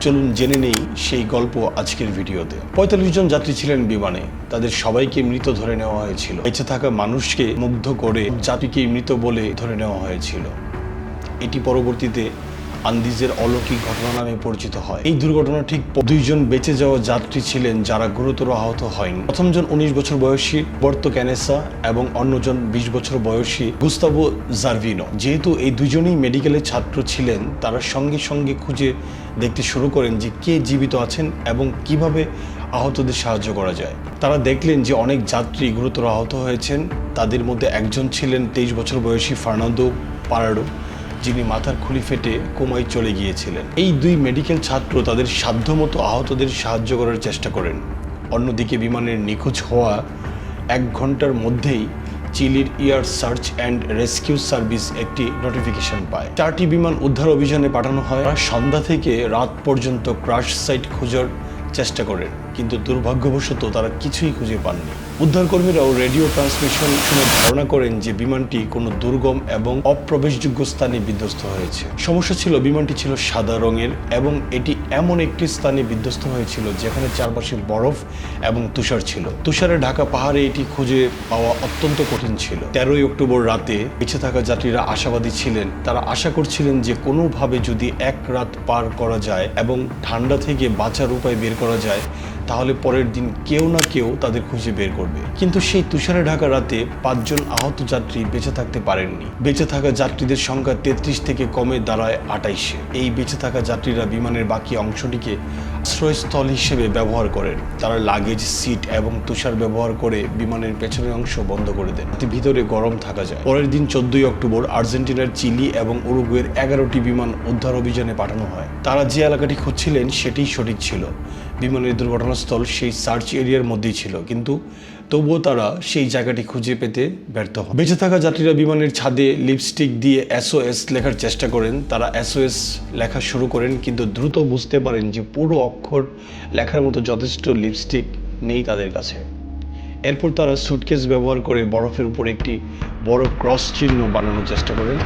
চলুন জেনে নেই সেই গল্প আজকের ভিডিওতে। পঁয়তাল্লিশ জন যাত্রী ছিলেন বিমানে। তাদের সবাইকে মৃত ধরে নেওয়া হয়েছিল। বেঁচে থাকা মানুষকে মুগ্ধ করে জাতিকে মৃত বলে ধরে নেওয়া হয়েছিল। এটি পরবর্তীতে আন্দিজের অলৌকিক ঘটনা নামে পরিচিত হয়। এই দুর্ঘটনা ঠিক দুইজন বেঁচে যাওয়া যাত্রী ছিলেন যারা গুরুতর আহত হয়নি। প্রথমজন উনিশ বছর বয়সী বর্ত ক্যানেসা এবং অন্যজন বিশ বছর বয়সী গুস্তাবো জার্ভিনো। যেহেতু এই দুজনেই মেডিকেলের ছাত্র ছিলেন, তারা সঙ্গে সঙ্গে খুঁজে দেখতে শুরু করেন যে কে জীবিত আছেন এবং কীভাবে আহতদের সাহায্য করা যায়। তারা দেখলেন যে অনেক যাত্রী গুরুতর আহত হয়েছেন। তাদের মধ্যে একজন ছিলেন তেইশ বছর বয়সী ফার্নান্দো পারাডো। যিনি মাথার খুলি ফেটে কোমায় চলে গিয়েছিলেন। এই দুই মেডিকেল ছাত্র তাদের সাধ্যমতো আহতদের সাহায্য করার চেষ্টা করেন। অন্যদিকে বিমানের নিখোঁজ হওয়া এক ঘণ্টার মধ্যেই চিলির air search and rescue service একটি নোটিফিকেশন পায়। চারটি বিমান উদ্ধার অভিযানে পাঠানো হয়। সন্ধ্যা থেকে রাত পর্যন্ত ক্রাশ সাইট খোঁজার চেষ্টা করেন। কিন্তু দুর্ভাগ্যবশত তারা কিছুই খুঁজে পাননি। উদ্ধারকর্মীরাও রেডিও ট্রান্সমিশন শুনে ধারণা করেন যে বিমানটি কোনো দুর্গম এবং অপ্রবেশযোগ্য স্থানে বিধ্বস্ত হয়েছে। সমস্যা ছিল, বিমানটি ছিল সাদা রঙের এবং এটি এমন একটি স্থানে বিধ্বস্ত হয়েছিল যেখানে চারপাশে বরফ এবং তুষার ছিল। তুষারে ঢাকা পাহাড়ে এটি খুঁজে পাওয়া অত্যন্ত কঠিন ছিল। তেরোই অক্টোবর রাতে বেঁচে থাকা যাত্রীরা আশাবাদী ছিলেন। তারা আশা করছিলেন যে কোনোভাবে যদি এক রাত পার করা যায় এবং ঠান্ডা থেকে বাঁচার উপায় বের করা যায় তাহলে পরের দিন কেউ না কেউ তাদের খুঁজে বের করবে। কিন্তু সেই তুষারে ঢাকা রাতে পাঁচজন আহত যাত্রী বেঁচে থাকতে পারেননি। বেঁচে থাকা যাত্রীদের সংখ্যা তেত্রিশ থেকে কমে দাঁড়ায় আটাইশে। এই বেঁচে থাকা যাত্রীরা বিমানের বাকি অংশটিকে আশ্রয়স্থল হিসেবে ব্যবহার করেন। তারা লাগেজ, সিট এবং তুষার ব্যবহার করে বিমানের পেছনের অংশ বন্ধ করে দেন। ভিতরে গরম থাকা যায়। পরের দিন চোদ্দই অক্টোবর আর্জেন্টিনার চিলি এবং উরুগুয়ের এগারোটি বিমান উদ্ধার অভিযানে পাঠানো হয়। তারা যে এলাকাটি খুঁজছিলেন, সেটিই সঠিক ছিল। বিমানের দুর্ঘটনাস্থল সেই সার্চ এরিয়ার মধ্যেই ছিল। কিন্তু তবুও তারা সেই জায়গাটি খুঁজে পেতে ব্যর্থ হয় বেঁচে থাকা যাত্রীরা বিমানের ছাদে লিপস্টিক দিয়ে এসওএস লেখার চেষ্টা করেন। তারা এসওএস লেখা শুরু করেন, কিন্তু দ্রুত বুঝতে পারেন যে পুরো অক্ষর লেখার মতো যথেষ্ট লিপস্টিক নেই তাদের কাছে। এরপর তারা সুটকেস ব্যবহার করে বরফের উপর একটি বড় ক্রস চিহ্ন বানানোর চেষ্টা করেন,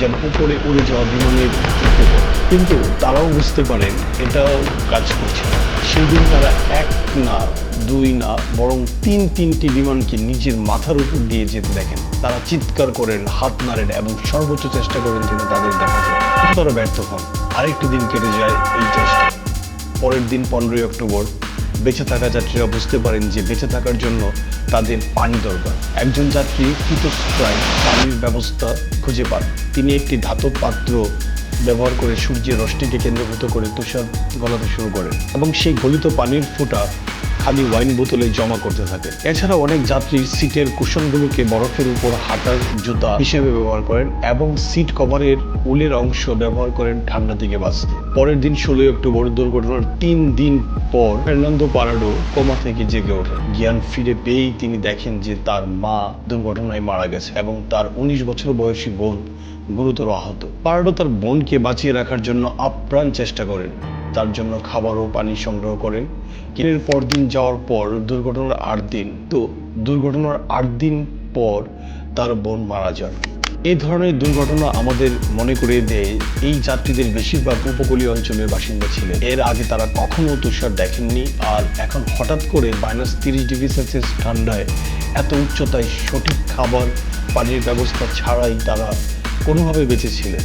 যেন উপরে উড়ে যাওয়া বিমানের কিন্তু তারাও বুঝতে পারেন এটাও কাজ করছে না। সেই দিন তারা এক না, দুই না, বরং তিন তিনটি বিমানকে নিজের মাথার উপর দিয়ে যেতে দেখেন। তারা চিৎকার করেন, হাত নাড়েন এবং সর্বোচ্চ চেষ্টা করেন যেন তাদের দেখা যায়। তারা ব্যর্থ হন। আরেকটি দিন কেটে যায় এই চেষ্টা। পরের দিন পনেরোই অক্টোবর বেঁচে থাকা যাত্রীরা বুঝতে পারেন যে বেঁচে থাকার জন্য তাদের পানি দরকার। একজন যাত্রী কৃতস্প্রায় পানির ব্যবস্থা খুঁজে পান। তিনি একটি ধাতব পাত্র ব্যবহার করে সূর্যের রশ্মিকে কেন্দ্রভূত করে তুষার গলাতে শুরু করেন এবং সেই গলিত পানির ফোঁটা খালি ওয়াইন বোতলে জমা করতে থাকে। এছাড়া অনেক যাত্রী সিটের কুশনগুলোকে বরফের উপর হাঁটার জুতা হিসেবে ব্যবহার করেন এবং সিট কভারের উলের অংশ ব্যবহার করেন ঠান্ডা থেকে বাঁচতে। পরের দিন ষোলোই অক্টোবর দুর্ঘটনার তিন দিন পর ফের্নান্দো পারাডো কোমা থেকে জেগে ওঠেন। জ্ঞান ফিরে পেয়েই তিনি দেখেন যে তার মা দুর্ঘটনায় মারা গেছে এবং তার উনিশ বছর বয়সী বোন গুরুতর আহত। পারাডো তার বোনকে বাঁচিয়ে রাখার জন্য আপ্রাণ চেষ্টা করেন। তার জন্য খাবার ও পানি সংগ্রহ করেন। এর পরদিন যাওয়ার পর দুর্ঘটনার আট দিন, তো দুর্ঘটনার আট দিন পর তার বোন মারা যান। এই ধরনের দুর্ঘটনা আমাদের মনে করিয়ে দেয় এই যাত্রীদের বেশিরভাগ উপকূলীয় অঞ্চলের বাসিন্দা ছিলেন। এর আগে তারা কখনো তুষার দেখেননি আর এখন হঠাৎ করে মাইনাস তিরিশ ডিগ্রি সেলসিয়াস ঠান্ডায় এত উচ্চতায় সঠিক খাবার, পানির ব্যবস্থা ছাড়াই তারা কোনোভাবে বেঁচে ছিলেন।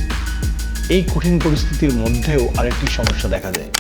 এই কঠিন পরিস্থিতির মধ্যেও আরেকটি সমস্যা দেখা যায়